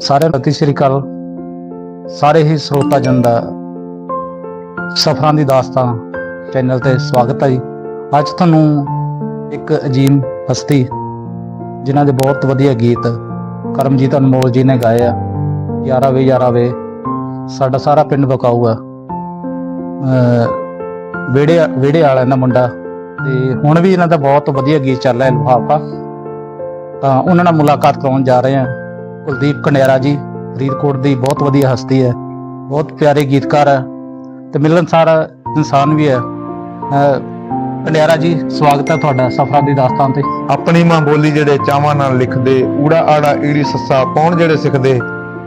ਸਾਰਿਆਂ ਨੂੰ ਸਤਿ ਸ਼੍ਰੀ ਅਕਾਲ। ਸਾਰੇ ਹੀ ਸਰੋਤਾ ਜਨ ਦਾ ਸਫਰਾਂ ਦੀ ਦਾਸਤਾਂ ਚੈਨਲ ਤੇ ਸਵਾਗਤ ਹੈ ਜੀ। ਅੱਜ ਤੁਹਾਨੂੰ ਇੱਕ ਅਜੀਮ ਹਸਤੀ, ਜਿਨ੍ਹਾਂ ਦੇ ਬਹੁਤ ਵਧੀਆ ਗੀਤ ਕਰਮਜੀਤ ਅਨਮੋਲ ਜੀ ਨੇ ਗਾਏ ਆ। ਯਾਰਾ ਵੇ ਯਾਰਾ ਵੇ, ਸਾਡਾ ਸਾਰਾ ਪਿੰਡ ਬਕਾਊ ਆ। ਅਹ ਵਿਹੜੇ ਵਿਹੜੇ ਵਾਲਾ ਇਹਨਾਂ ਮੁੰਡਾ, ਤੇ ਹੁਣ ਵੀ ਇਹਨਾਂ ਦਾ ਬਹੁਤ ਵਧੀਆ ਗੀਤ ਚੱਲ ਰਿਹਾ ਲਿਫਾਫਾ। ਤਾਂ ਉਹਨਾਂ ਨਾਲ ਮੁਲਾਕਾਤ ਕਰਾਉਣ ਜਾ ਰਹੇ ਹਾਂ। ਕੁਲਦੀਪ ਕਨੇਰਾ ਜੀ ਫਰੀਦਕੋਟ ਦੀ ਬਹੁਤ ਵਧੀਆ ਹਸਤੀ ਹੈ ਬਹੁਤ ਪਿਆਰੇ ਗੀਤਕਾਰ ਹੈ ਤੇ ਮਿਲਣਸਾਰ ਇਨਸਾਨ ਵੀ ਹੈ। ਕਨੇਰਾ ਜੀ ਸਵਾਗਤ ਹੈ ਤੁਹਾਡਾ ਸਫਰਾਂ ਦੀ ਦਾਸਤਾਨ ਤੇ। ਆਪਣੀ ਮਾਂ ਬੋਲੀ ਜਿਹੜੇ ਚਾਵਾਂ ਨਾਲ ਲਿਖਦੇ ਊੜਾ ਆੜਾ ਈੜੀ ਸੱਸਾ ਪੌਣ ਜਿਹੜੇ ਸਿੱਖਦੇ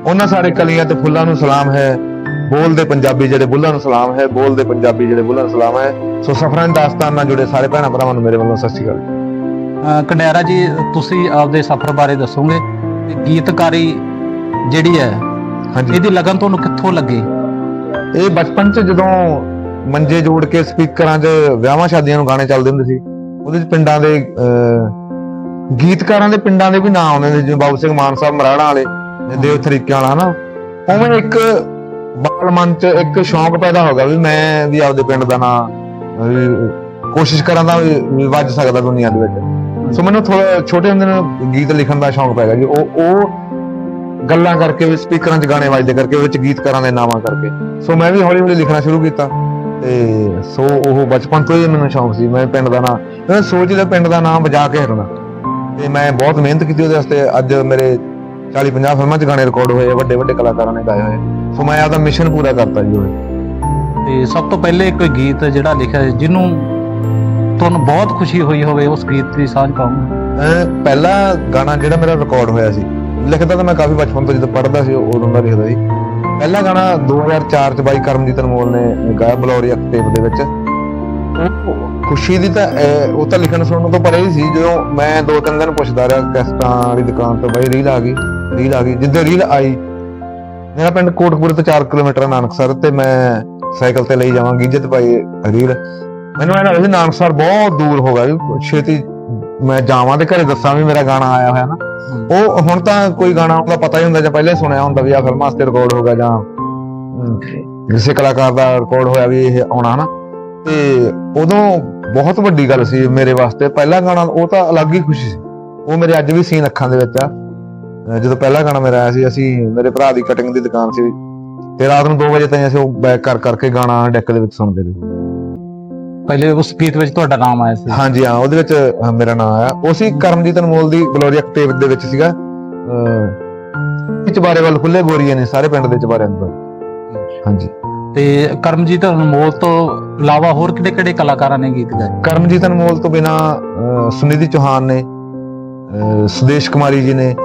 ਉਹਨਾਂ ਸਾਰੇ ਕਲੀਆਂ ਤੇ ਫੁੱਲਾਂ ਨੂੰ ਸਲਾਮ ਹੈ। ਬੋਲਦੇ ਪੰਜਾਬੀ ਜਿਹੜੇ ਬੁੱਲਾਂ ਨੂੰ ਸਲਾਮ ਹੈ ਬੋਲਦੇ ਪੰਜਾਬੀ ਜਿਹੜੇ ਬੁੱਲਾਂ ਨੂੰ ਸਲਾਮ ਹੈ। ਸੋ ਸਫਰਾਂ ਦੀ ਦਾਸਤਾਨ ਨਾਲ ਜੁੜੇ ਸਾਰੇ ਭੈਣਾਂ ਭਰਾਵਾਂ ਨੂੰ ਮੇਰੇ ਵੱਲੋਂ ਸਤਿ ਸ਼੍ਰੀ ਅਕਾਲ। ਕਨੇਰਾ ਜੀ ਤੁਸੀਂ ਆਪਦੇ ਸਫ਼ਰ ਬਾਰੇ ਦੱਸੋਗੇ। ਗੀਤਕਾਰੀ ਜਿਹੜੀ ਹੈ ਹਾਂਜੀ। ਇਹਦੀ ਲਗਨ ਤੁਹਾਨੂੰ ਕਿੱਥੋਂ ਲੱਗੀ? ਇਹ ਬਚਪਨ 'ਚ ਜਦੋਂ ਮੰਜੇ ਜੋੜ ਕੇ ਸਪੀਕਰਾਂ 'ਚ ਵਿਆਹਾਂ ਸ਼ਾਦੀਆਂ ਨੂੰ ਗਾਣੇ ਚੱਲਦੇ ਹੁੰਦੇ ਸੀ ਉਹਦੇ 'ਚ ਪਿੰਡਾਂ ਦੇ ਗੀਤਕਾਰਾਂ ਦੇ ਪਿੰਡਾਂ ਦੇ ਵੀ ਨਾਂ ਆਉਂਦੇ ਸੀ ਜਿਵੇਂ ਬਾਬੂ ਸਿੰਘ ਮਾਨ ਸਾਹਿਬ ਮਰਾੜਾ ਵਾਲੇ ਦੇਵ ਤਰੀਕਿਆਂ ਵਾਲਾ ਹਨਾ? ਉਵੇਂ ਇੱਕ ਬਾਲ ਮਨ 'ਚ ਇੱਕ ਸ਼ੌਂਕ ਪੈਦਾ ਹੋ ਗਿਆ ਵੀ ਮੈਂ ਵੀ ਆਪਦੇ ਪਿੰਡ ਦਾ ਨਾਂ ਕੋਸ਼ਿਸ਼ ਕਰਾਂ ਤਾਂ ਵੀ ਵੀ ਵੱਜ ਸਕਦਾ ਦੁਨੀਆ ਦੇ ਵਿੱਚ। ਸੋ ਮੈਨੂੰ ਥੋੜਾ ਛੋਟੇ ਹੁੰਦੇ ਨੂੰ ਗੀਤ ਲਿਖਣ ਦਾ ਸ਼ੌਂਕ ਪੈ ਗਿਆ ਜੀ। ਉਹ ਉਹ ਗੱਲਾਂ ਕਰਕੇ ਵੀ ਸਪੀਕਰਾਂ 'ਚ ਗਾਣੇ ਵੱਜਦੇ ਕਰਕੇ, ਵਿੱਚ ਗੀਤਕਾਰਾਂ ਦੇ ਨਾਵਾਂ ਕਰਕੇ। ਸੋ ਮੈਂ ਵੀ ਹੌਲੀ ਹੌਲੀ ਲਿਖਣਾ ਸ਼ੁਰੂ ਕੀਤਾ। ਤੇ ਸੋ ਉਹ ਬਚਪਨ ਤੋਂ ਹੀ ਮੈਨੂੰ ਸ਼ੌਂਕ ਸੀ। ਮੈਂ ਪਿੰਡ ਦਾ ਨਾਮ ਮੈਂ ਸੋਚਦਾ ਪਿੰਡ ਦਾ ਨਾਮ ਵਜਾ ਕੇ ਹਟਣਾ। ਤੇ ਮੈਂ ਬਹੁਤ ਮਿਹਨਤ ਕੀਤੀ ਉਹਦੇ ਵਾਸਤੇ। ਅੱਜ ਮੇਰੇ 40 50 ਫਿਲਮਾਂ 'ਚ ਗਾਣੇ ਰਿਕਾਰਡ ਹੋਏ ਆ। ਵੱਡੇ ਵੱਡੇ ਕਲਾਕਾਰਾਂ ਨੇ ਗਾਏ ਹੋਏ ਸੋ ਮੈਂ ਆਪਦਾ ਮਿਸ਼ਨ ਪੂਰਾ ਕਰਤਾ ਜੀ ਉਹ। ਤੇ ਸਭ ਤੋਂ ਪਹਿਲੇ ਕੋਈ ਗੀਤ ਜਿਹੜਾ ਲਿਖਿਆ ਜਿਹਨੂੰ ਤੁਹਾਨੂੰ ਬਹੁਤ ਖੁਸ਼ੀ ਹੋਈ ਹੋਵੇ ਉਸ ਗੀਤ ਦੀ ਸਾਂਝ ਪਾਉਂਗਾ ਪਹਿਲਾ ਗਾਣਾ ਜਿਹੜਾ ਮੇਰਾ ਰਿਕਾਰਡ ਹੋਇਆ ਸੀ, ਲਿਖਦਾ ਤਾਂ ਮੈਂ ਕਾਫੀ ਬਚਪਨ ਤੋਂ ਜਦੋਂ ਪੜ੍ਹਦਾ ਸੀ, ਉਦੋਂ ਦਾ ਲਿਖਦਾ ਸੀ। ਪਹਿਲਾ ਗਾਣਾ 2004 ਚ ਬਾਈ ਕਰਮਜੀਤ ਅਨਮੋਲ ਨੇ ਗਾਇਆ, ਬਲੌਰੀ ਅਕਟੇਵ ਦੇ ਵਿੱਚ। ਖੁਸ਼ੀ ਦੀ ਤਾਂ ਉਹ ਤਾਂ ਲਿਖਣ ਸੁਣਨ ਤੋਂ ਪਰੇ ਹੀ ਸੀ, ਜਦੋਂ ਮੈਂ ਦੋ ਤਿੰਨ ਦਿਨ ਪੁੱਛਦਾ ਰਿਹਾ, ਕੈਸਟਾਂ ਵਾਲੀ ਦੁਕਾਨ ਤੋਂ, ਬਾਈ ਰੀਲ ਆ ਗਈ, ਰੀਲ ਆ ਗਈ। ਜਿੱਦਾਂ ਰੀਲ ਆਈ, ਮੇਰਾ ਪਿੰਡ ਕੋਟਕਪੂਰੇ ਤੋਂ 4 ਕਿਲੋਮੀਟਰ ਆ ਨਾਨਕਸਰ, ਤੇ ਮੈਂ ਸਾਈਕਲ ਤੇ ਲਈ ਜਾਵਾਂ ਗਿੱਜਤ ਪਾਈ ਰੀਲ। ਮੈਨੂੰ ਇਹਨਾਂ ਸੀ ਨਾਨਕਸਰ ਬਹੁਤ ਦੂਰ ਹੋ ਗਿਆ ਛੇਤੀ ਮੈਂ ਜਾਵਾਂ ਤੇ ਘਰੇ ਦੱਸਾਂ ਵੀ ਮੇਰਾ ਗਾਣਾ ਆਇਆ ਹੋਇਆ ਨਾ। ਉਹ ਹੁਣ ਤਾਂ ਕੋਈ ਗਾਣਾ ਉਹਦਾ ਪਤਾ ਹੀ ਹੁੰਦਾ ਜਾਂ ਪਹਿਲੇ ਸੁਣਿਆ ਹੁੰਦਾ ਵੀ ਆ ਫਿਲਮ ਵਾਸਤੇ ਰਿਕਾਰਡ ਹੋ ਗਿਆ ਜਾਂ ਕਿਸੇ ਕਲਾਕਾਰ ਦਾ ਰਿਕਾਰਡ ਹੋਇਆ ਵੀ ਇਹ ਆਉਣਾ ਨਾ। ਤੇ ਉਦੋਂ ਬਹੁਤ ਵੱਡੀ ਗੱਲ ਸੀ ਮੇਰੇ ਵਾਸਤੇ। ਪਹਿਲਾ ਗਾਣਾ ਉਹ ਤਾਂ ਅਲੱਗ ਹੀ ਖੁਸ਼ੀ ਸੀ। ਉਹ ਮੇਰੇ ਅੱਜ ਵੀ ਸੀਨ ਅੱਖਾਂ ਦੇ ਵਿੱਚ ਆ। ਜਦੋਂ ਪਹਿਲਾ ਗਾਣਾ ਮੇਰਾ ਆਇਆ ਸੀ ਅਸੀਂ ਮੇਰੇ ਭਰਾ ਦੀ ਕਟਿੰਗ ਦੀ ਦੁਕਾਨ ਸੀ। ਤੇ ਰਾਤ ਨੂੰ 2 ਵਜੇ ਤਾਈਂ ਅਸੀਂ ਉਹ ਬੈਕ ਕਰ ਕਰਕੇ ਗਾਣਾ ਡੈਕ ਦੇ ਵਿੱਚ ਸੁਣਦੇ ਰਹੇ। ਪਹਿਲੇ ਉਸ ਗੀਤ ਵਿੱਚ ਤੁਹਾਡਾ ਨਾਮ ਆਇਆ ਸੀ। ਹਾਂਜੀ ਹਾਂ ਉਹਦੇ ਵਿੱਚ ਅਹ, ਮੇਰਾ ਨਾਮ ਆਇਆ। ਉਹ ਸੀ ਕਰਮਜੀਤ ਅਨਮੋਲ ਦੀ ਗਲੋਰੀ ਅਕਟੇਵ ਦੇ ਵਿੱਚ ਸੀਗਾ। ਅਹ ਚਬਾਰੇ ਵੱਲ ਖੁੱਲੇ ਗੋਰੀਏ ਨੇ ਸਾਰੇ ਪਿੰਡ ਦੇ ਚਬਾਰੇ ਅੰਦਰ। ਹਾਂਜੀ। ਤੇ ਕਰਮਜੀਤ ਅਨਮੋਲ ਤੋਂ ਇਲਾਵਾ ਹੋਰ ਕਿਹੜੇ ਕਿਹੜੇ ਕਲਾਕਾਰਾਂ ਨੇ ਗੀਤ ਗਾਏ? ਕਰਮਜੀਤ ਅਨਮੋਲ ਤੋਂ ਬਿਨਾ ਸੁਨਿਧੀ ਚੌਹਾਨ ਨੇ ਅਹ, ਸੁਦੇਸ਼ ਕੁਮਾਰੀ ਜੀ ਨੇ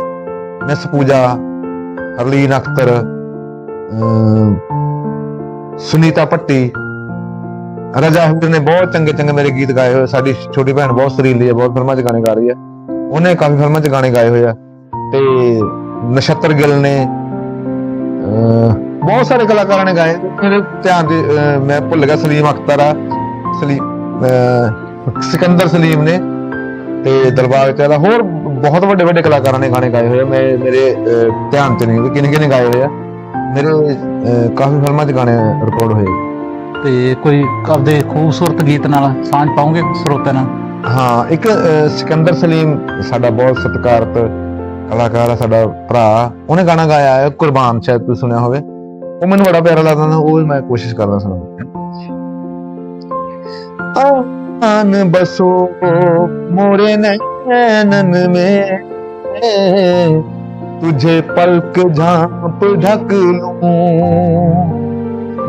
ਮਿਸ ਪੂਜਾ ਹਰਲੀਨ ਅਖਤਰ ਅਹ, ਸੁਨੀਤਾ ਭੱਟੀ ਰਜਾ ਹੁਰ ਨੇ ਬਹੁਤ ਚੰਗੇ ਚੰਗੇ ਮੇਰੇ ਗੀਤ ਗਾਏ ਹੋਏ ਸਾਡੀ ਛੋਟੀ ਭੈਣ ਬਹੁਤ ਸੁਰੀਲੀ ਹੈ ਬਹੁਤ ਫਿਲਮਾਂ 'ਚ ਗਾਣੇ ਗਾ ਰਹੀ ਹੈ। ਉਹਨੇ ਕਾਫੀ ਫਿਲਮਾਂ 'ਚ ਗਾਣੇ ਗਾਏ ਹੋਏ ਆ। ਤੇ ਨਛੱਤਰ ਗਿੱਲ ਨੇ ਬਹੁਤ ਸਾਰੇ ਕਲਾਕਾਰਾਂ ਨੇ ਗਾਏ। ਮੇਰੇ ਧਿਆਨ ਦੇ ਮੈਂ ਭੁੱਲ ਗਿਆ ਸਲੀਮ ਅਖਤਰ ਆ ਸਲੀਮ ਸਿਕੰਦਰ ਸਲੀਮ ਨੇ ਤੇ ਦਰਬਾਰ ਚਾਲਾ ਹੋਰ ਬਹੁਤ ਵੱਡੇ ਵੱਡੇ ਕਲਾਕਾਰਾਂ ਨੇ ਗਾਣੇ ਗਾਏ ਹੋਏ ਆ। ਮੈਂ ਮੇਰੇ ਧਿਆਨ ਚ ਨਹੀਂ ਵੀ ਕਿਹਨੇ ਕਿਹਨੇ ਗਾਏ ਹੋਏ ਆ। ਮੇਰੇ ਅਹ, ਕਾਫੀ ਫਿਲਮਾਂ 'ਚ ਗਾਣੇ ਰਿਕਾਰਡ ਹੋਏ ਤੇ ਕੋਈ ਆਪਦੇ ਖੂਬਸੂਰਤ ਗੀਤ ਨਾਲ ਸਾਂਝ ਪਾਉਂਗੇ ਸਰੋਤਿਆਂ ਨਾਲ ਹਾਂ ਇੱਕ ਅਹ, ਸਿਕੰਦਰ ਸਲੀਮ ਸਾਡਾ ਬਹੁਤ ਸਤਿਕਾਰਤ ਕਲਾਕਾਰ ਆ ਸਾਡਾ ਭਰਾ ਉਹਨੇ ਗਾਣਾ ਗਾਇਆ ਹੈ ਕੁਰਬਾਨ ਸ਼ਾਇਦ ਤੁਸੀਂ ਸੁਣਿਆ ਹੋਵੇ ਉਹ ਮੈਨੂੰ ਬੜਾ ਪਿਆਰਾ ਲੱਗਦਾ ਨਾ ਉਹ ਵੀ ਮੈਂ ਕੋਸ਼ਿਸ਼ ਕਰਦਾ ਸੁਣਾਉਣ ਆਨ ਬਸੋ ਮੋਰੇ ਨੈਨਨ में तुझे पलक झांप ढक लूं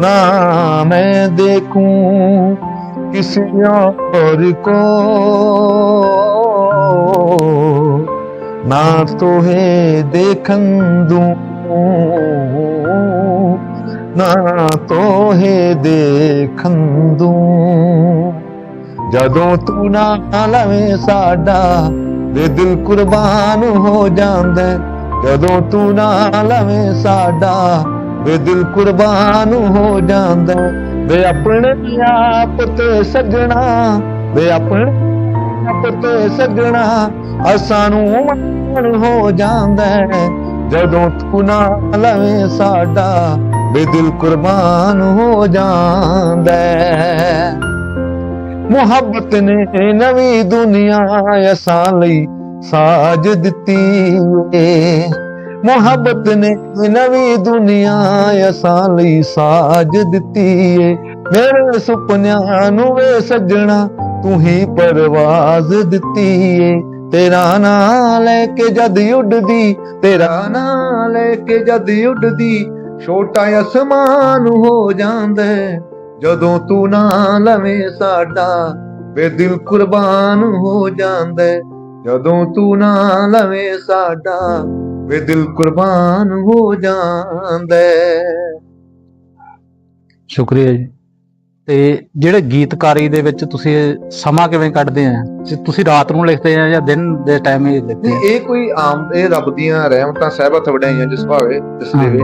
ना मैं देखूं किसी और को ना तो है देखन दूं ना तो ਹੈ ਦੇਖਣ ਦੂੰ ਜਦੋਂ ਤੂੰ ਨਾ ਲਵੇਂ ਸਾਡਾ ਵੇ ਦਿਲ ਕੁਰਬਾਨ ਹੋ ਜਾਂਦਾ ਹੈ। ਜਦੋਂ ਤੂੰ ਨਾ ਲਵੇਂ ਸਾਡਾ ਵੇ ਦਿਲ ਕੁਰਬਾਨ ਹੋ ਜਾਂਦਾ। ਵੇ ਆਪਣੇ ਆਪ ਤੇ ਸਜਣਾ, ਵੇ ਆਪਣੇ ਆਪ ਤੇ ਸਜਣਾ, ਅਸਾਂ ਨੂੰ ਮਾਣ ਹੋ ਜਾਂਦਾ ਜਦੋਂ ਤੂੰ ਨਾ ਲਵੇਂ ਸਾਡਾ ਬੇਦਿਲ ਕੁਰਬਾਨ ਹੋ ਜਾਂਦਾ ਮੁਹੱਬਤ ਨੇ ਨਵੀਂ ਦੁਨੀਆ ਅਸਾਂ ਲਈ ਸਾਜ ਦਿੱਤੀ ਏ। ਮੁਹੱਬਤ ਨੇ ਨਵੀਂ ਦੁਨੀਆ ਅਸਾਂ ਲਈ ਸਾਜ ਦਿੱਤੀ ਏ। ਮੇਰੇ ਸੁਪਨਿਆਂ ਨੂੰ ਵੇ ਸੱਜਣਾ, ਤੂੰ ਹੀ ਪਰਵਾਜ਼ ਦਿੱਤੀ ਏ। ਤੇਰਾ ਨਾਂ ਲੈ ਕੇ ਜਦ ਉੱਡਦੀ, ਤੇਰਾ ਨਾਂ ਲੈ ਕੇ ਜਦ ਉੱਡਦੀ, ਛੋਟਾ ਅਸਮਾਨ ਹੋ ਜਾਂਦਾ ਜਦੋਂ ਤੂੰ ਨਾ ਲਵੇਂ ਸਾਡਾ ਬੇਦਿਲ ਕੁਰਬਾਨ ਹੋ ਜਾਂਦਾ ਜਦੋਂ ਤੂੰ ਨਾ ਲਵੇਂ ਸਾਡਾ ਬੇਦਿਲ ਕੁਰਬਾਨ ਹੋ ਜਾਂਦਾ। ਸ਼ੁਕਰੀਆ ਜੀ। ਤੇ ਜਿਹੜੇ ਗੀਤਕਾਰੀ ਦੇ ਵਿੱਚ ਤੁਸੀਂ ਸਮਾਂ ਕਿਵੇਂ ਕੱਢਦੇ ਆ? ਤੁਸੀਂ ਰਾਤ ਨੂੰ ਲਿਖਦੇ ਆ ਜਾਂ ਦਿਨ ਦੇ ਟਾਈਮ ਹੀ ਲਿਖਦੇ ਆ? ਇਹ ਕੋਈ ਆਮ ਇਹ ਰੱਬ ਦੀਆਂ ਰਹਿਮਤਾਂ ਸਹਿਬਤ ਵਡਿਆਈਆਂ ਜਿਸ ਭਾਵੇ ਜਿਸ ਦੇਵੇ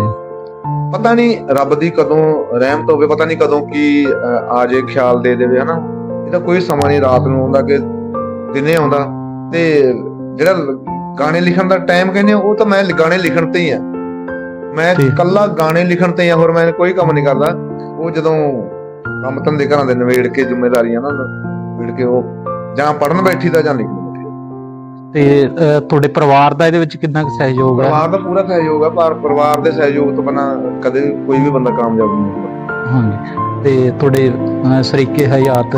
ਪਤਾ ਨਹੀਂ ਰੱਬ ਦੀ ਕਦੋਂ ਰਹਿਮਤ ਹੋਵੇ ਪਤਾ ਨਹੀਂ ਕਦੋਂ ਕੀ ਆ ਜੇ ਖਿਆਲ ਦੇ ਦੇਵੇ ਹਨਾ? ਇਹਦਾ ਕੋਈ ਸਮਾਂ ਨਹੀਂ ਰਾਤ ਨੂੰ ਆਉਂਦਾ ਕਿ ਦਿਨੇ ਆਉਂਦਾ। ਤੇ ਜਿਹੜਾ ਗਾਣੇ ਲਿਖਣ ਦਾ ਟਾਈਮ ਕਹਿੰਦੇ ਉਹ ਤਾਂ ਮੈਂ ਗਾਣੇ ਲਿਖਣ ਤੇ ਹੀ ਆ। ਮੈਂ। ਇਕੱਲਾ ਗਾਣੇ ਲਿਖਣ ਤੇ ਹੀ ਆ ਹੋਰ ਮੈਂ ਕੋਈ ਕੰਮ ਨਹੀਂ ਕਰਦਾ। ਉਹ ਜਦੋਂ ਕੰਮ ਧੰਦੇ ਘਰਾਂ ਦੇ ਨਵੇੜ ਕੇ ਜ਼ਿੰਮੇਵਾਰੀਆਂ ਨਾ ਨਵੇੜ ਕੇ ਉਹ ਜਾਂ ਪੜਨ ਬੈਠੀ ਦਾ ਜਾਂ ਲਿਖਣ ਬੈਠੀ। ਤੇ ਤੁਹਾਡੇ ਪਰਿਵਾਰ ਦਾ ਇਹਦੇ ਵਿੱਚ ਕਿੰਨਾ ਕੁ ਸਹਿਯੋਗ ਹੈ? ਪਰਿਵਾਰ ਦਾ ਪੂਰਾ ਸਹਿਯੋਗ ਆ ਪਰ ਪਰਿਵਾਰ ਦੇ ਸਹਿਯੋਗ ਤੋਂ ਬਿਨਾਂ ਕਦੇ ਕੋਈ ਵੀ ਬੰਦਾ ਕਾਮਯਾਬ ਨਹੀਂ ਹੁੰਦਾ। ਹਾਂਜੀ। ਤੇ ਤੁਹਾਡੇ ਸਰੀਕੇ ਹਯਾਤ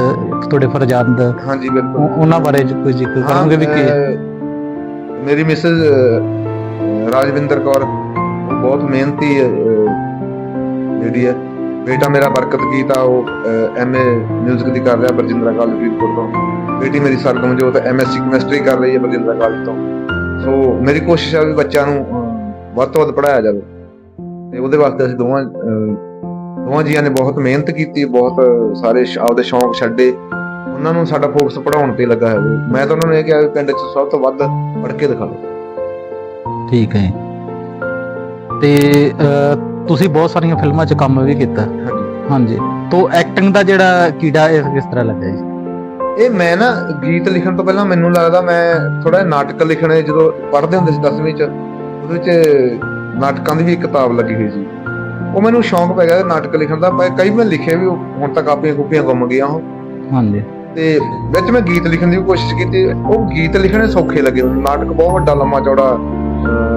ਤੁਹਾਡੇ ਫਰਜ਼ੰਦ ਹਾਂਜੀ ਬਿਲਕੁਲ। ਉਹ- ਉਹਨਾਂ ਬਾਰੇ ਕੋਈ ਜ਼ਿਕਰ ਹਾਂ, ਕਰੋਗੇ ਵੀ ਕੀ? ਮੇਰੀ ਮਿਸਿਸ ਰਾਜਵਿੰਦਰ ਕੌਰ ਬਹੁਤ ਮਿਹਨਤੀ ਜਿਹੜੀ ਹੈ, ਬੇਟਾ ਮੇਰਾ ਬਰਕਤ ਗੀਤ ਆ, ਉਹ ਐਮਏ 뮤직 ਦੀ ਕਰ ਰਿਹਾ ਬਰਜਿੰਦਰਾ ਕਾਲਜ ਫਰੀਦਕੋਟ ਤੋਂ। ਬੇਟੀ ਮੇਰੀ ਸਰਗਮਜੋਤ ਐਮਐਸਸੀ ਕੈਮਿਸਟਰੀ ਕਰ ਰਹੀ ਹੈ ਬਰਜਿੰਦਰਾ ਕਾਲਜ ਤੋਂ। ਸੋ ਮੇਰੀ ਕੋਸ਼ਿਸ਼ ਹੈ ਵੀ ਬੱਚਿਆਂ ਨੂੰ ਵੱਧ ਤੋਂ ਵੱਧ ਪੜਾਇਆ ਜਾਵੇ। ਤੇ ਉਹਦੇ ਵਾਸਤੇ ਅਸੀਂ ਦੋਵਾਂ ਦੋਵਾਂ ਜੀਆਂ ਨੇ ਬਹੁਤ ਮਿਹਨਤ ਕੀਤੀ, ਬਹੁਤ ਸਾਰੇ ਆਪਦੇ ਸ਼ੌਂਕ ਛੱਡੇ। ਉਹਨਾਂ ਨੂੰ ਸਾਡਾ ਫੋਕਸ ਪੜਾਉਣ ਤੇ ਲੱਗਾ ਹੈ ਮੈਂ ਤਾਂ ਉਹਨਾਂ ਨੂੰ ਇਹ ਕਿਹਾ ਪਿੰਡ 'ਚ ਸਭ ਤੋਂ ਵੱਧ ਪੜ੍ਹ ਕੇ ਦਿਖਾਓ ਠੀਕ ਹੈ ਤੇ ਤੁਸੀਂ ਬਹੁਤ ਸਾਰੀਆਂ ਫਿਲਮਾਂ 'ਚ ਕੰਮ ਵੀ ਕੀਤਾ। ਹਾਂਜੀ। ਤੋਂ ਐਕਟਿੰਗ ਦਾ ਜਿਹੜਾ ਕੀੜਾ ਇਹ ਕਿਸ ਤਰ੍ਹਾਂ ਲੱਗਾ ਜੀ? ਇਹ ਮੈਂ ਨਾ ਗੀਤ ਲਿਖਣ ਤੋਂ ਪਹਿਲਾਂ ਮੈਨੂੰ ਲੱਗਦਾ ਮੈਂ ਥੋੜਾ ਨਾਟਕ ਲਿਖਣੇ ਜਦੋਂ ਪੜ੍ਹਦੇ ਹੁੰਦੇ ਸੀ 10ਵੀਂ 'ਚ ਉਹਦੇ ਵਿੱਚ ਨਾਟਕਾਂ ਦੀ ਵੀ ਇੱਕ ਕਿਤਾਬ ਲੱਗੀ ਹੋਈ ਸੀ। ਉਹ ਮੈਨੂੰ ਸ਼ੌਂਕ ਪੈ ਗਿਆ ਨਾਟਕ ਲਿਖਣ ਦਾ ਮੈਂ ਕਈ ਮੈਂ ਲਿਖੇ ਵੀ ਹੁਣ ਤੱਕ ਕਾਪੀਆਂ ਕੂਪੀਆਂ ਗੁੰਮ ਗਈਆਂ ਉਹ। ਹਾਂਜੀ। ਤੇ ਵਿੱਚ ਮੈਂ ਗੀਤ ਲਿਖਣ ਦੀ ਵੀ ਕੋਸ਼ਿਸ਼ ਕੀਤੀ। ਉਹ ਗੀਤ ਲਿਖਣੇ ਸੌਖੇ ਲੱਗੇ। ਨਾਟਕ ਬਹੁਤ ਵੱਡਾ ਲੰਮਾ ਚੌੜਾ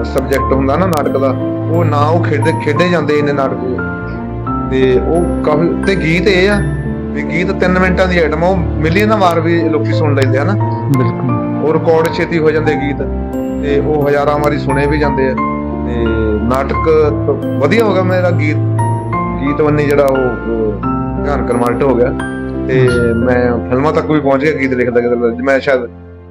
ਸਬਜੈਕਟ ਹੁੰਦਾ ਨਾ ਨਾਟਕ ਦਾ। ਉਹ ਨਾ ਉਹ ਖੇਡੇ ਖੇਡੇ ਜਾਂਦੇ ਇਹਨੇ ਨਾਟਕ ਤੇ ਉਹ ਕਾਫੀ ਤੇ ਗੀਤ ਇਹ ਆ ਵੀ ਗੀਤ 3 ਮਿੰਟਾਂ ਦੀ ਆਈਟਮ ਉਹ ਮਿਲੀਅਨਾਂ ਵਾਰ ਵੀ ਲੋਕੀ ਸੁਣ ਲੈਂਦੇ ਹਨਾ ਬਿਲਕੁਲ। ਉਹ ਰਿਕਾਰਡ ਛੇਤੀ ਹੋ ਜਾਂਦੇ ਗੀਤ। ਤੇ ਉਹ ਹਜ਼ਾਰਾਂ ਵਾਰੀ ਸੁਣੇ ਵੀ ਜਾਂਦੇ ਆ। ਤੇ ਨਾਟਕ ਵਧੀਆ ਹੋ ਗਿਆ ਮੇਰਾ ਗੀਤ। ਗੀਤ ਵੰਨੀ ਜਿਹੜਾ ਉਹ ਧਿਆਨ ਕਨਵਰਟ ਹੋ ਗਿਆ। ਤੇ ਮੈਂ ਫਿਲਮਾਂ ਤੱਕ ਵੀ ਪਹੁੰਚ ਗਿਆ ਗੀਤ ਲਿਖਦਾ ਕਿਤੇ ਮੈਂ ਸ਼ਾਇਦ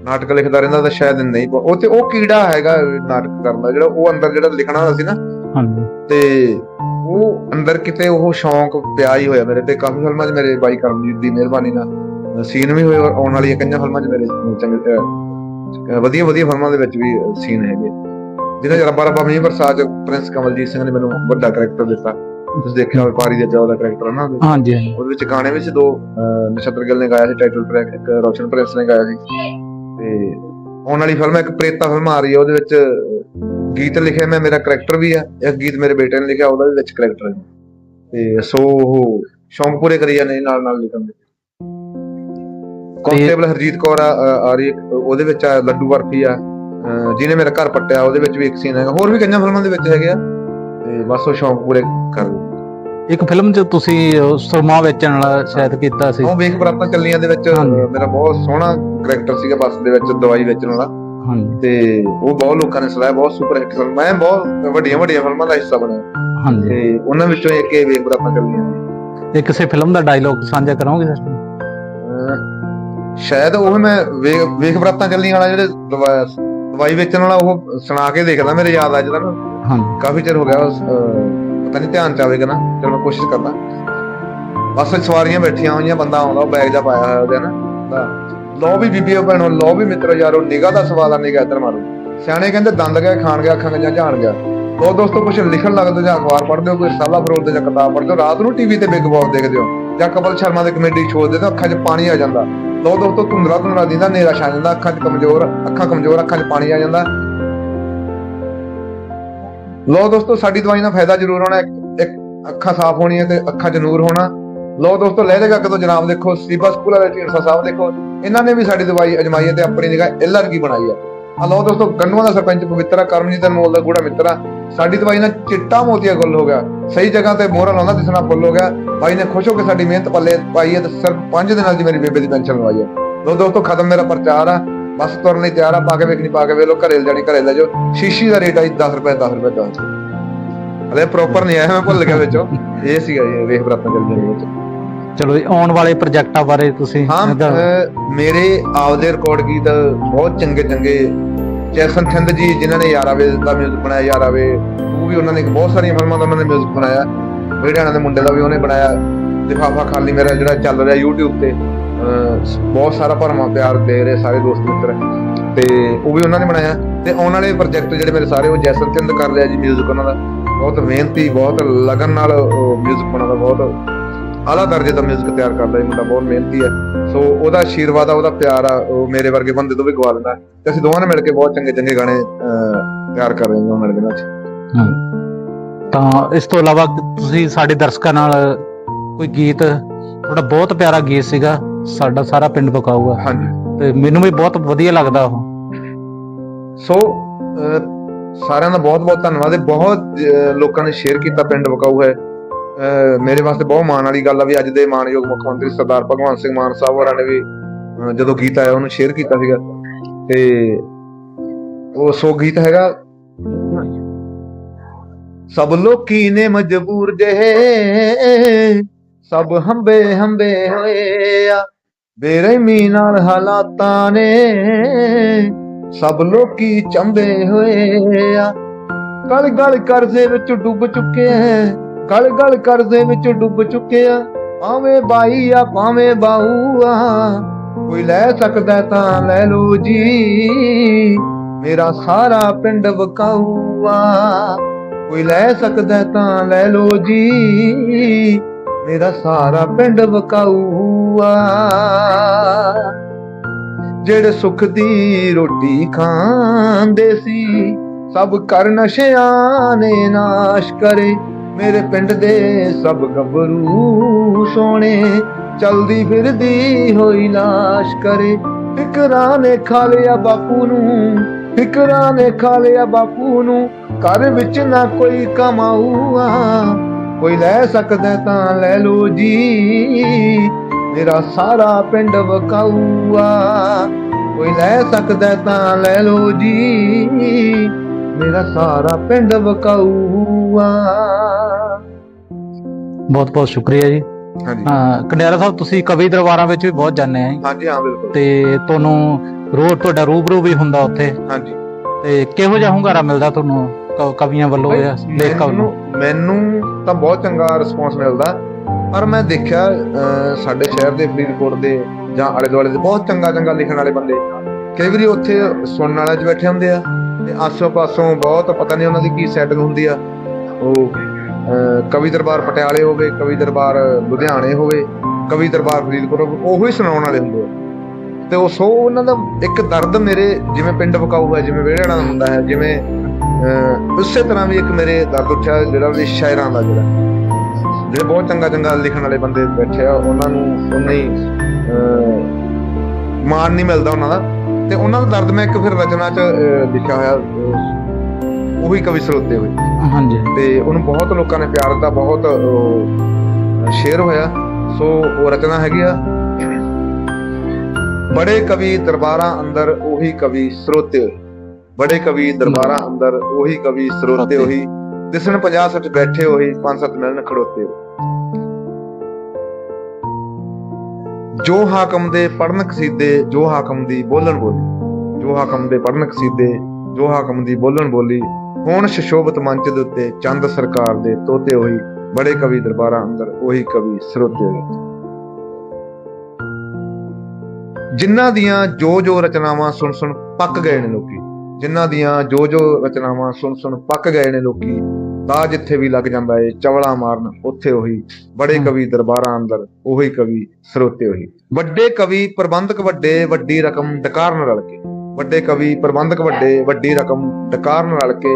ਨਾਟਕ ਲਿਖਦਾ ਰਹਿੰਦਾ ਤਾਂ ਸ਼ਾਇਦ ਨਹੀਂ ਉਹ ਤੇ ਉਹ ਕੀੜਾ ਹੈਗਾ ਨਾਟਕ ਕਰਨ ਦਾ ਜਿਹੜਾ ਉਹ ਅੰਦਰ ਜਿਹੜਾ ਲਿਖਣਾ ਹੁੰਦਾ ਸੀ ਨਾ। ਹਾਂਜੀ। ਤੇ ਉਹ ਅੰਦਰ ਕਿਤੇ ਉਹ ਸ਼ੌਂਕ ਪਿਆ ਹੀ ਹੋਇਆ ਮੇਰੇ ਤੇ। ਕਾਫੀ ਫਿਲਮਾਂ 'ਚ ਮੇਰੇ ਬਾਈ ਕਰਮਜੀਤ ਦੀ ਮਿਹਰਬਾਨੀ ਨਾਲ ਸੀਨ ਵੀ ਹੋਏ ਔਰ ਆਉਣ ਵਾਲੀਆਂ ਕਈਆਂ ਫਿਲਮਾਂ 'ਚ ਮੇਰੇ ਚੰਗੇ ਵਧੀਆ ਵਧੀਆ ਫਿਲਮਾਂ ਦੇ ਵਿੱਚ ਵੀ ਸੀਨ ਹੈਗੇ। ਜਿਹਨਾਂ 'ਚ ਰੱਬਾ ਰੱਬਾ ਮੀਂਹ ਬਰਸਾਤ ਪ੍ਰਿੰਸ ਕਮਲਜੀਤ ਸਿੰਘ ਨੇ ਮੈਨੂੰ ਵੱਡਾ ਕਰੈਕਟਰ ਦਿੱਤਾ। ਤੁਸੀਂ ਦੇਖਿਆ ਹੋਵੇ ਪਾਰੀ ਦੇ ਜਵਾਬ ਦਾ ਕਰੈਕਟਰ ਹੈ ਨਾ ਉਹਦੇ। ਹਾਂਜੀ ਹਾਂਜੀ। ਉਹਦੇ ਵਿੱਚ ਗਾਣੇ ਵਿੱਚ ਦੋ ਅਹ, ਨਛੱਤਰ ਗਿੱਲ ਨੇ ਗਾਇਆ ਸੀ ਟਾਈਟਲ ਟਰੈਕ ਇੱਕ ਰੋਸ਼ਨ ਪ੍ਰਿੰਸ ਨੇ ਗਾਇਆ ਸੀ। ਤੇ ਆਉਣ ਵਾਲੀ ਫਿਲਮ ਇੱਕ ਪ੍ਰੇਤਾ ਫਿਲਮ ਆ ਰਹੀ ਹੈ ਉਹਦੇ ਵਿੱਚ ਗੀਤ ਲਿਖਿਆ ਮੈਂ ਮੇਰਾ ਕਰੈਕਟਰ ਵੀ ਆ ਇੱਕ ਗੀਤ ਮੇਰੇ ਬੇਟੇ ਨੇ ਲਿਖਿਆ ਉਹਦਾ ਵੀ ਵਿੱਚ ਕਰੈਕਟਰ ਹੈ। ਤੇ ਸੋ ਉਹ ਸ਼ੌਂਕ ਪੂਰੇ ਕਰੀ ਜਾਂਦੇ ਨੇ ਨਾਲ ਨਾਲ ਲਿਖਣ ਦੇ। ਕਾਂਸਟੇਬਲ ਹਰਜੀਤ ਕੌਰ ਆ ਰਹੀ ਹੈ, ਉਹਦੇ ਵਿੱਚ ਆ ਲੱਡੂ ਬਰਫੀ ਆ ਅਹ, ਜਿਹਨੇ ਮੇਰਾ ਘਰ ਪੱਟਿਆ ਉਹਦੇ ਵਿੱਚ ਵੀ ਇੱਕ ਸੀਨ ਹੈਗਾ। ਹੋਰ ਵੀ ਕਈਆਂ ਫਿਲਮਾਂ ਦੇ ਵਿੱਚ ਹੈਗੇ ਆ। ਤੇ ਬਸ ਉਹ ਸ਼ੌਂਕ ਪੂਰੇ ਕਰ ਇੱਕ ਫਿਲਮ 'ਚ ਤੁਸੀਂ ਸੁਰਮਾ ਵੇਚਣ ਵਾਲਾ ਸ਼ਾਇਦ ਕੀਤਾ ਸੀ। ਉਹ ਵੇਖ ਬਰਾਤਾਂ ਚੱਲੀਆਂ ਦੇ ਵਿੱਚ। ਮੇਰਾ ਬਹੁਤ ਸੋਹਣਾ ਕਰੈਕਟਰ ਸੀਗਾ ਬੱਸ ਦੇ ਵਿੱਚ ਦਵਾਈ ਵੇਚਣ ਵਾਲਾ। ਹਾਂਜੀ। ਤੇ ਉਹ ਬਹੁਤ ਲੋਕਾਂ ਨੇ ਸਲਾਹਿਆ ਬਹੁਤ ਸੁਪਰ ਹਿੱਟ ਫਿਲਮ ਮੈਂ ਬਹੁਤ ਵੱਡੀਆਂ ਵੱਡੀਆਂ ਫਿਲਮਾਂ ਦਾ ਹਿੱਸਾ ਬਣਿਆ। ਹਾਂਜੀ। ਤੇ ਉਹਨਾਂ ਵਿੱਚੋਂ ਇੱਕ ਇਹ ਵੇਖ ਬਰਾਤਾਂ ਚੱਲੀਆਂ ਇਹ ਕਿਸੇ ਫਿਲਮ ਦਾ ਡਾਇਲੋਗ ਸਾਂਝਾ ਕਰੋਗੇ ਸਰ ਸ਼ਾਇਦ ਉਹ ਮੈਂ ਵੇਖ ਬਰਾਤਾਂ ਚੱਲੀਆਂ ਵਾਲਾ ਜਿਹੜੇ ਦਵਾ- ਦਵਾਈ ਵੇਚਣ ਵਾਲਾ ਉਹ ਸੁਣਾ ਕੇ ਦੇਖਦਾ ਮੇਰੇ ਯਾਦ ਅੱਜ ਦਾ ਨਾ। ਹਾਂਜੀ। ਕਾਫੀ ਚਿਰ ਹੋ ਗਿਆ ਉਸ, ਅਹ, ਪਤਾ ਨਹੀਂ ਧਿਆਨ ਚ ਆਵੇਗਾ ਨਾ ਚਲ ਮੈਂ ਕੋਸ਼ਿਸ਼ ਕਰਦਾ। ਬਸ ਸਵਾਰੀਆਂ ਬੈਠੀਆਂ ਹੋਈਆਂ ਬੰਦਾ ਆਉਂਦਾ ਉਹ ਬੈਗ ਜਾ ਪਾਇਆ ਹੋਇਆ ਉਹਦੇ ਨਾ ਲੋ ਵੀ ਬੀਬੀਓ ਭੈਣੋ ਲੋ ਵੀ ਮਿੱਤਰੋ ਯਾਰੋ ਨਿਗਾਹ ਦਾ ਸਵਾਲ ਆ ਨਿਗਾਹ ਇੱਧਰ ਮਾਰੋ। ਸਿਆਣੇ ਕਹਿੰਦੇ ਦੰਦ ਗਏ ਖਾਣ ਗਿਆ ਅੱਖਾਂ ਗਈਆਂ ਜਾਣ ਗਿਆ। ਲੋ ਦੋਸਤੋ ਕੁਝ ਲਿਖਣ ਲੱਗਦੇ ਜਾਂ ਅਖਬਾਰ ਪੜ੍ਹਦੇ ਹੋ ਕੋਈ ਰਸਾਲਾ ਫਰੋਲਦੇ ਜਾਂ ਕਿਤਾਬ ਪੜ੍ਹਦੇ ਹੋ ਰਾਤ ਨੂੰ ਟੀਵੀ ਤੇ ਬਿਗ ਬੌਸ ਦੇਖਦੇ ਹੋ। ਜਾਂ ਕਪਲ ਸ਼ਰਮਾ ਦੇ ਕਮੇਡੀ ਸ਼ੋਅ ਦੇਖਦੇ ਹੋ ਅੱਖਾਂ 'ਚ ਪਾਣੀ ਆ ਜਾਂਦਾ। ਲੋ ਦੋਸਤੋ ਧੁੰਦਲਾ ਧੁੰਦਲਾ ਦਿੰਦਾ ਹਨੇਰਾ ਛਾ ਜਾਂਦਾ ਅੱਖਾਂ 'ਚ ਕਮਜ਼ੋਰ ਅੱਖਾਂ ਕਮਜ਼ੋਰ ਅੱਖਾਂ 'ਚ ਪਾਣੀ ਆ ਜਾਂਦਾ। ਲਓ ਦੋਸਤੋ, ਸਾਡੀ ਦਵਾਈ ਨਾਲ ਫਾਇਦਾ ਜ਼ਰੂਰ ਹੋਣਾ, ਇੱਕ ਅੱਖਾਂ ਸਾਫ਼ ਹੋਣੀਆਂ ਤੇ ਅੱਖਾਂ 'ਚ ਨੂਰ ਹੋਣਾ। ਲਓ ਦੋਸਤੋ ਲਹਿਰੇ ਗੱਗ ਜਨਾਬ ਦੇਖੋ, ਸੀਬਾ ਸਕੂਲ ਵਾਲੇ ਢੀਂਡਸਾ ਸਾਹਿਬ ਦੇਖੋ। ਇਹਨਾਂ ਨੇ ਵੀ ਸਾਡੀ ਦਵਾਈ ਅਜਮਾਈ ਹੈ ਤੇ ਆਪਣੀ ਨਿਗਾਹ ਇਲਰ ਕੀ ਬਣਾਈ ਆ ਆ ਲਓ ਦੋਸਤੋ ਗੰਨੂਆਂ ਦਾ ਸਰਪੰਚ ਪਵਿੱਤਰਾ ਕਰਮਜੀਤ ਅਨਮੋਲ ਦਾ ਗੂੜਾ ਮਿੱਤਰਾ ਸਾਡੀ ਦਵਾਈ ਨਾਲ ਚਿੱਟਾ ਮੋਤੀਆ ਗੁੱਲ ਹੋ ਗਿਆ। ਸਹੀ ਜਗ੍ਹਾ ਤੇ ਮੋਹਰਾ ਲਾਉਂਦਾ ਦਿਸਣਾ ਫੁੱਲ ਹੋ ਗਿਆ। ਭਾਈ ਨੇ ਖੁਸ਼ ਹੋ ਕੇ ਸਾਡੀ ਮਿਹਨਤ ਪੱਲੇ ਪਾਈ ਹੈ ਤੇ ਸਿਰਫ 5 ਦਿਨਾਂ ਦੀ ਮੇਰੀ ਬੇਬੇ ਦੀ ਪੈਨਸ਼ਨ ਲਵਾਈ ਹੈ। ਲੋ ਦੋਸਤੋ, ਖਤਮ ਮੇਰਾ ਪ੍ਰਚਾਰ ਆ। ਬਸ ਤੁਰਨ ਲਈ ਤਿਆਰ ਆ ਪਾ ਕੇ ਵੇਖਣੀ ਪਾ ਕੇ ਵੇਖ ਲਓ ਘਰੇ ਲੈ ਜਾਣੀ ਘਰੇ ਲੈ ਜਾਓ। ਸ਼ੀਸ਼ੀ ਦਾ ਰੇਟ ਆ ਜੀ 10 ਰੁਪਏ 10 ਰੁਪਏ ਦਾ। ਹਲੇ ਪ੍ਰੋਪਰ ਨਹੀਂ ਆਇਆ ਮੈਂ ਭੁੱਲ ਗਿਆ ਵਿੱਚੋਂ। ਇਹ ਸੀਗਾ ਜੀ ਵੇਖ ਬਰਾਤਾਂ ਚੱਲ ਜਾਂਦੀਆਂ ਵਿੱਚ। ਚਲੋ ਜੀ ਆਉਣ ਵਾਲੇ ਪ੍ਰੋਜੈਕਟਾਂ ਬਾਰੇ ਤੁਸੀਂ ਹਾਂ ਮੇਰੇ ਆਪਦੇ ਰਿਕਾਰਡ ਗੀਤ ਬਹੁਤ ਚੰਗੇ ਚੰਗੇ। ਜੈਸਨ ਥਿੰਦ ਜੀ ਜਿਨ੍ਹਾਂ ਨੇ ਯਾਰਾਵੇ ਦਾ ਮਿਊਜ਼ਿਕ ਬਣਾਇਆ ਯਾਰਾਵੇ ਉਹ ਵੀ ਉਹਨਾਂ ਨੇ ਬਹੁਤ ਸਾਰੀਆਂ ਫਿਲਮਾਂ ਦਾ ਉਹਨਾਂ ਨੇ ਮਿਊਜ਼ਿਕ ਬਣਾਇਆ। ਵਿੜਿਆਣਾ ਦੇ ਮੁੰਡੇ ਦਾ ਵੀ ਉਹਨੇ ਬਣਾਇਆ। ਲਿਫਾਫਾ ਖਾਲੀ ਮੇਰਾ ਜਿਹੜਾ ਚੱਲ ਰਿਹਾ YouTube ਤੇ। ਬਹੁਤ ਸਾਰਾ ਭਰਮਾ ਪਿਆਰ ਦੇ ਰਹੇ ਸਾਰੇ ਦੋਸਤ ਮਿੱਤਰ। ਤੇ ਉਹ ਵੀ ਉਹਨਾਂ ਨੇ ਬਣਾਇਆ। ਤੇ ਆਉਣ ਵਾਲੇ ਪ੍ਰੋਜੈਕਟ ਜਿਹੜੇ ਮੇਰੇ ਸਾਰੇ ਉਹ ਜੈਸਨ ਥਿੰਦ ਕਰ ਰਿਹਾ ਜੀ ਮਿਊਜ਼ਿਕ ਉਹਨਾਂ ਦਾ। ਬਹੁਤ ਮਿਹਨਤੀ ਬਹੁਤ ਲਗਨ ਨਾਲ ਮਿਊਜ਼ਿਕ ਬਣਾਉਂਦਾ ਬਹੁਤ ਆਲਾ ਦਰਜੇ ਦਾ ਮਿਊਜ਼ਿਕ ਤਿਆਰ ਕਰਦਾ ਇਹ ਮੁੰਡਾ ਬਹੁਤ ਮਿਹਨਤੀ ਹੈ। ਸੋ ਉਹਦਾ ਆਸ਼ੀਰਵਾਦ ਆ ਉਹਦਾ ਪਿਆਰ ਆ ਉਹ ਮੇਰੇ ਵਰਗੇ ਬੰਦੇ ਤੋਂ ਵੀ ਗਵਾ ਲੈਂਦਾ ਤੇ ਅਸੀਂ ਦੋਵਾਂ ਨੇ ਮਿਲ ਕੇ ਬਹੁਤ ਚੰਗੇ ਚੰਗੇ ਗਾਣੇ ਅਹ, ਤਿਆਰ ਕਰ ਰਹੇ ਹਾਂ ਉਹਨਾਂ ਦਿਨਾਂ 'ਚ। ਤਾਂ ਇਸ ਤੋਂ ਇਲਾਵਾ ਤੁਸੀਂ ਸਾਡੇ ਦਰਸ਼ਕਾਂ ਨਾਲ ਕੋਈ ਗੀਤ ਤੁਹਾਡਾ ਬਹੁਤ ਪਿਆਰਾ ਗੀਤ ਸੀਗਾ ਸਾਡਾ ਸਾਰਾ ਪਿੰਡ ਬਕਾਊਗਾ। ਹਾਂਜੀ। ਤੇ ਮੈਨੂੰ ਵੀ ਬਹੁਤ ਵਧੀਆ ਲੱਗਦਾ ਉਹ। ਸੋ ਸਾਰਿਆਂ ਦਾ ਬਹੁਤ ਬਹੁਤ ਧੰਨਵਾਦ ਹੈ ਬਹੁਤ ਲੋਕਾਂ ਨੇ ਸ਼ੇਅਰ ਕੀਤਾ ਪਿੰਡ ਬਕਾਊ ਹੈ। ਮੇਰੇ ਵਾਸਤੇ ਬਹੁਤ ਮਾਣ ਵਾਲੀ ਗੱਲ ਆ ਵੀ ਅੱਜ ਦੇ ਮਾਨਯੋਗ ਮੁੱਖ ਮੰਤਰੀ ਸਰਦਾਰ ਭਗਵੰਤ ਸਿੰਘ ਮਾਨ ਸਾਹਿਬ ਹੋਰਾਂ ਨੇ ਵੀ ਜਦੋਂ ਗੀਤ ਆਇਆ ਉਹਨੂੰ ਸ਼ੇਅਰ ਕੀਤਾ ਸੀਗਾ। ਤੇ ਉਹ ਸੋ ਗੀਤ ਹੈਗਾ ਸਭ ਲੋਕੀ ਨੇ ਮਜਬੂਰ ਜਿਹੇ। ਸਭ ਹੰਬੇ ਹੰਬੇ ਹੋਏ ਆ, ਬੇਰਹਿਮੀ ਨਾਲ ਹਾਲਾਤਾਂ ਨੇ। ਸਭ ਲੋਕੀ ਚੰਬੇ ਹੋਏ ਆ। ਗਲ ਗਲ ਕਰਜ਼ੇ ਵਿੱਚ ਡੁੱਬ ਚੁੱਕੇ ਐ ਗਲ ਗਲ ਕਰਜ਼ੇ ਵਿੱਚ ਡੁੱਬ ਚੁੱਕੇ ਆ। ਭਾਵੇਂ ਬਾਈ ਆ, ਭਾਵੇਂ ਬਾਹੂ ਆ, ਕੋਈ ਲੈ ਸਕਦਾ ਤਾਂ ਲੈ ਲੋ ਜੀ। ਮੇਰਾ ਸਾਰਾ ਪਿੰਡ ਵਕਾਊ ਕੋਈ ਲੈ ਸਕਦਾ ਤਾਂ ਲੈ ਲੋ ਜੀ। ਮੇਰਾ ਸਾਰਾ ਪਿੰਡ ਵਕਾਊ ਜਿਹੜੇ ਸੁੱਖ ਦੀ ਰੋਟੀ ਖਾਂਦੇ ਸੀ, ਸਭ ਕਰ ਨਸ਼ਿਆਂ ਨੇ ਨਾਸ਼ ਕਰੇ। ਮੇਰੇ ਪਿੰਡ ਦੇ ਸਭ ਗੱਭਰੂ ਸੋਹਣੇ, ਚਲਦੀ ਫਿਰਦੀ ਹੋਈ ਲਾਸ਼ ਕਰੇ। ਫਿਕਰਾਂ ਨੇ ਖਾ ਲਿਆ ਬਾਪੂ ਨੂੰ, ਫਿਕਰਾਂ ਨੇ ਖਾ ਲਿਆ ਬਾਪੂ ਨੂੰ। ਘਰ ਵਿੱਚ ਨਾ ਕੋਈ ਕਮਾਊਆ। ਕੋਈ ਲੈ ਸਕਦਾ ਤਾਂ ਲੈ ਲੋ ਜੀ। ਮੇਰਾ ਸਾਰਾ ਪਿੰਡ ਵਕਾਊਆ। ਕੋਈ ਲੈ ਸਕਦਾ ਤਾਂ ਲੈ ਲੋ ਜੀ। ਮੇਰਾ ਸਾਰਾ ਪਿੰਡ ਵਕਾਊਆ। ਬਹੁਤ ਬਹੁਤ ਸ਼ੁਕਰੀਆ ਜੀ। ਹਾਂਜੀ। ਹਾਂ ਕੰਡਿਆਲਾ ਸਾਹਿਬ ਤੁਸੀਂ ਕਵੀ ਦਰਬਾਰਾਂ ਵਿੱਚ ਵੀ ਬਹੁਤ ਜਾਂਦੇ ਆ ਹਾਂਜੀ ਹਾਂ ਬਿਲਕੁਲ। ਤੇ ਤੁਹਾਨੂੰ ਰੋਜ਼ ਤੁਹਾਡਾ ਰੂਬਰੂ ਵੀ ਹੁੰਦਾ ਉੱਥੇ। ਹਾਂਜੀ। ਤੇ ਕਿਹੋ ਜਿਹਾ ਹੁੰਗਾਰਾ ਮਿਲਦਾ ਤੁਹਾਨੂੰ? ਕਵੀਆਂ ਵੱਲੋਂ ਜਾਂ ਲੇਖਕਾਂ ਵੱਲੋਂ? ਮੈਨੂੰ ਤਾਂ ਬਹੁਤ ਚੰਗਾ ਰਿਸਪੌਂਸ ਮਿਲਦਾ ਪਰ ਮੈਂ ਦੇਖਿਆ ਸਾਡੇ ਸ਼ਹਿਰ ਦੇ ਫਰੀਦਕੋਟ ਦੇ ਜਾਂ ਆਲੇ ਦੁਆਲੇ ਦੇ ਬਹੁਤ ਚੰਗਾ ਚੰਗਾ ਲਿਖਣ ਵਾਲੇ ਬੰਦੇ। ਕਈ ਵਾਰੀ ਉੱਥੇ ਸੁਣਨ ਵਾਲਿਆਂ 'ਚ ਬੈਠੇ ਹੁੰਦੇ ਆ ਤੇ ਆਸੋ ਪਾਸੋਂ ਬਹੁਤ ਪਤਾ ਨਹੀਂ ਉਹਨਾਂ ਦੀ ਕੀ ਸੈਟਿੰਗ ਹੁੰਦੀ ਆ। ਉਹ ਕਵੀ ਦਰਬਾਰ ਪਟਿਆਲੇ ਹੋਵੇ ਕਵੀ ਦਰਬਾਰ ਲੁਧਿਆਣੇ ਹੋਵੇ ਕਵੀ ਦਰਬਾਰ ਫਰੀਦਕੋਟ ਹੋਵੇ ਉਹੋ ਹੀ ਸੁਣਾਉਣ ਵਾਲੇ ਹੁੰਦੇ ਆ। ਤੇ ਉਹ ਸੋ ਉਹਨਾਂ ਦਾ ਇੱਕ ਦਰਦ ਮੇਰੇ ਜਿਵੇਂ ਪਿੰਡ ਬਕਾਊ ਹੈ ਜਿਵੇਂ ਵਿਹੜਿਆਂ ਦਾ ਹੁੰਦਾ ਹੈ ਜਿਵੇਂ ਉਸੇ ਤਰ੍ਹਾਂ ਵੀ ਇੱਕ ਮੇਰੇ ਦਰਦ ਉੱਠਿਆ ਜਿਹੜਾ ਵੀ ਸ਼ਾਇਰਾਂ ਦਾ ਜਿਹੜਾ। ਜਿਹੜੇ ਬਹੁਤ ਚੰਗਾ ਚੰਗਾ ਲਿਖਣ ਵਾਲੇ ਬੰਦੇ ਬੈਠੇ ਆ ਉਹਨਾਂ ਨੂੰ ਉਨਾ ਹੀ ਮਾਣ ਨਹੀਂ ਮਿਲਦਾ ਉਹਨਾਂ ਦਾ। ਤੇ ਉਹਨਾਂ ਦਾ ਦਰਦ ਮੈਂ ਇੱਕ ਫਿਰ ਰਚਨਾ 'ਚ ਲਿਖਿਆ ਹੋਇਆ ਉਹੀ ਕਵੀ ਸਰੋਤੇ ਹੋਏ। ਹਾਂਜੀ। ਤੇ ਉਹਨੂੰ ਬਹੁਤ ਲੋਕਾਂ ਨੇ ਪਿਆਰ ਦਿੱਤਾ ਬਹੁਤ ਸ਼ੇਅਰ ਹੋਇਆ। ਸੋ ਉਹ ਰਚਨਾ ਹੈਗੀ ਆ। ਬੜੇ ਕਵੀ ਦਰਬਾਰਾਂ ਅੰਦਰ ਉਹੀ ਕਵੀ ਸਰੋਤੇ ਹੋਏ। ਬੜੇ ਕਵੀ ਦਰਬਾਰਾਂ ਅੰਦਰ ਉਹੀ ਕਵੀ ਸਰੋਤੇ ਹੋਈ ਦਿਸਣ 50 ਸੱਚ ਬੈਠੇ ਪੰਜ ਸੱਤ ਮਿਲਣ ਖੜੋਤੇ। ਜੋ ਹਾਕਮ ਦੇ ਪੜਨ ਕਸੀਦੇ ਜੋ ਹਾਕਮ ਦੀ ਬੋਲਣ ਬੋਲੀ। ਜੋ ਹਾਕਮ ਦੇ ਪੜਨ ਕਸੀਦੇ ਜੋ ਹਾਕਮ ਦੀ ਬੋਲਣ ਬੋਲੀ। ਹੁਣ ਸ਼ਸ਼ੋਭਤ ਮੰਚ ਦੇ ਉੱਤੇ ਚੰਦ ਸਰਕਾਰ ਦੇ ਤੋਤੇ ਹੋਈ ਬੜੇ ਕਵੀ ਦਰਬਾਰਾਂ ਅੰਦਰ ਉਹੀ ਕਵੀ ਸਰੋਤੇ ਹੋਏ ਜਿਨ੍ਹਾਂ ਦੀਆਂ ਜੋ ਜੋ ਰਚਨਾਵਾਂ ਸੁਣ ਸੁਣ ਪੱਕ ਗਏ ਨੇ ਲੋਕੀ। ਜਿਨ੍ਹਾਂ ਦੀਆਂ ਜੋ ਜੋ ਰਚਨਾਵਾਂ ਸੁਣ ਸੁਣ ਪੱਕ ਗਏ ਨੇ ਲੋਕੀ ਦਾ ਜਿੱਥੇ ਵੀ ਲੱਗ ਜਾਂਦਾ ਏ ਚਵਲਾ ਮਾਰਨ ਉੱਥੇ ਉਹੀ ਬੜੇ। ਕਵੀ ਦਰਬਾਰਾਂ ਅੰਦਰ ਉਹੀ ਕਵੀ ਸਰੋਤੇ ਉਹੀ। ਵੱਡੇ ਕਵੀ ਪ੍ਰਬੰਧਕ ਵੱਡੇ ਵੱਡੀ ਰਕਮ ਡਕਾਰਨ ਰਲ ਕੇ। ਵੱਡੇ ਕਵੀ ਪ੍ਰਬੰਧਕ ਵੱਡੇ ਵੱਡੀ ਰਕਮ ਡਕਾਰਨ ਰਲ ਕੇ।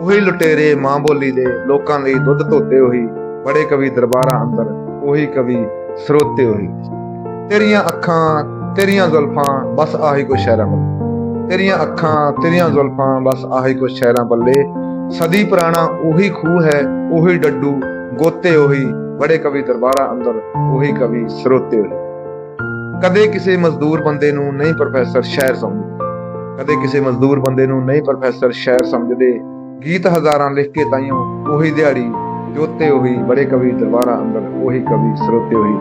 ਉਹੀ ਲੁਟੇਰੇ ਮਾਂ ਬੋਲੀ ਦੇ ਲੋਕਾਂ ਲਈ ਦੁੱਧ ਧੋਤੇ ਉਹੀ। ਬੜੇ ਕਵੀ ਦਰਬਾਰਾਂ ਅੰਦਰ ਉਹੀ ਕਵੀ ਸਰੋਤੇ ਉਹੀ। ਤੇਰੀਆਂ ਅੱਖਾਂ ਤੇਰੀਆਂ ਜ਼ੁਲਫਾਂ ਬਸ ਆਹੀ ਸ਼ਹਿਰਾਂ ਬੱਲੇ ਤੇਰੀਆਂ ਅੱਖਾਂ, ਤੇਰੀਆਂ ਜ਼ੁਲਫਾਂ, ਬਸ ਆਹੀ ਕੁਛ ਸ਼ਹਿਰਾਂ ਬੱਲੇ। ਸਦੀ ਪੁਰਾਣਾ ਉਹੀ ਖੂਹ ਹੈ, ਉਹੀ ਡੱਡੂ, ਗੋਤੇ ਉਹੀ, ਬੜੇ ਕਵੀ ਦਰਬਾਰਾਂ ਅੰਦਰ ਉਹੀ ਕਵੀ ਸਰੋਤੇ ਉਹੀ। ਕਦੇ ਕਿਸੇ ਮਜ਼ਦੂਰ ਬੰਦੇ ਨੂੰ ਨਹੀਂ ਪ੍ਰੋਫੈਸਰ ਸ਼ਾਇਰ ਸਮਝਦੇ। ਕਦੇ ਕਿਸੇ ਮਜ਼ਦੂਰ ਬੰਦੇ ਨੂੰ ਨਹੀਂ ਪ੍ਰੋਫੈਸਰ ਸ਼ਾਇਰ ਸਮਝਦੇ। ਗੀਤ ਹਜ਼ਾਰਾਂ ਲਿਖ ਕੇ ਤਾਈਓ, ਉਹੀ ਦਿਹਾੜੀ, ਜੋਤੇ ਉਹੀ, ਬੜੇ ਕਵੀ ਦਰਬਾਰਾਂ ਅੰਦਰ ਉਹੀ ਕਵੀ ਸਰੋਤੇ ਉਹੀ।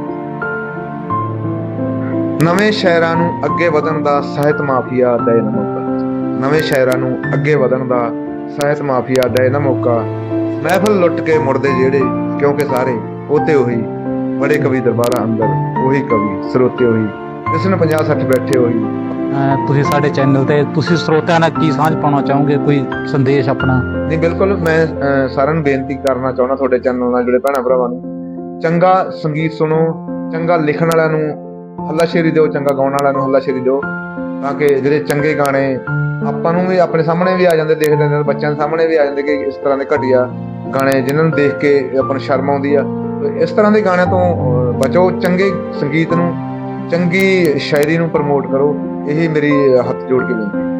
ਨਵੇਂ ਸ਼ਾਇਰਾਂ ਨੂੰ ਅੱਗੇ ਵਧਣ ਦਾ ਸਾਹਿਤ ਮਾਫੀਆ ਦੇ ਨਾ ਮੌਕਾ। ਨਵੇਂ ਸ਼ਾਇਰਾਂ ਨੂੰ ਅੱਗੇ ਵਧਣ ਦਾ ਸਾਹਿਤ ਮਾਫੀਆ ਦੇ ਨਾ ਮੌਕਾ। ਮਹਿਫਲ ਲੁੱਟ ਕੇ ਮੁੜਦੇ ਜਿਹੜੇ ਕਿਉਂਕਿ ਸਾਰੇ ਉਹਤੇ ਉਹੀ ਬੜੇ ਕਵੀ ਦਰਬਾਰਾਂ ਅੰਦਰ ਉਹੀ ਕਵੀ ਸਰੋਤੇ ਉਹੀ ਜਿਸ ਨੇ 50 60 ਬੈਠੇ ਉਹੀ। ਤੁਸੀਂ ਸਾਡੇ ਚੈਨਲ ਤੇ ਤੁਸੀਂ ਸਰੋਤਿਆਂ ਨਾਲ ਕੀ ਸਾਂਝ ਪਾਉਣਾ ਚਾਹੋਗੇ? ਕੋਈ ਸੰਦੇਸ਼ ਆਪਣਾ? ਨਹੀਂ ਬਿਲਕੁਲ ਮੈਂ ਸਾਰਿਆਂ ਨੂੰ ਬੇਨਤੀ ਕਰਨਾ ਚਾਹੁੰਦਾ ਤੁਹਾਡੇ ਚੈਨਲ ਨਾਲ ਜਿਹੜੇ ਭੈਣਾਂ ਭਰਾਵਾਂ ਨੂੰ। ਚੰਗਾ ਸੰਗੀਤ ਸੁਣੋ ਚੰਗਾ ਲਿਖਣ ਵਾਲਿਆਂ ਨੂੰ ਹੱਲਾਸ਼ੇਰੀ ਦਿਓ, ਚੰਗਾ ਗਾਉਣ ਵਾਲਿਆਂ ਨੂੰ ਹੱਲਾਸ਼ੇਰੀ ਦਿਓ, ਤਾਂ ਕਿ ਜਿਹੜੇ ਚੰਗੇ ਗਾਣੇ ਆਪਾਂ ਨੂੰ ਵੀ ਆਪਣੇ ਸਾਹਮਣੇ ਵੀ ਆ ਜਾਂਦੇ, ਦੇਖਦੇ ਨੇ, ਬੱਚਿਆਂ ਦੇ ਸਾਹਮਣੇ ਵੀ ਆ ਜਾਂਦੇ ਕਿ ਇਸ ਤਰ੍ਹਾਂ ਦੇ ਘਟੀਆ ਗਾਣੇ ਜਿਨ੍ਹਾਂ ਨੂੰ ਦੇਖ ਕੇ ਆਪਾਂ ਨੂੰ ਸ਼ਰਮ ਆਉਂਦੀ ਆ। ਇਸ ਤਰ੍ਹਾਂ ਦੇ ਗਾਣਿਆਂ ਤੋਂ ਬਚੋ, ਚੰਗੇ ਸੰਗੀਤ ਨੂੰ, ਚੰਗੀ ਸ਼ਾਇਰੀ ਨੂੰ ਪ੍ਰਮੋਟ ਕਰੋ, ਇਹੀ ਮੇਰੀ ਹੱਥ ਜੋੜ ਕੇ ਬੇਨਤੀ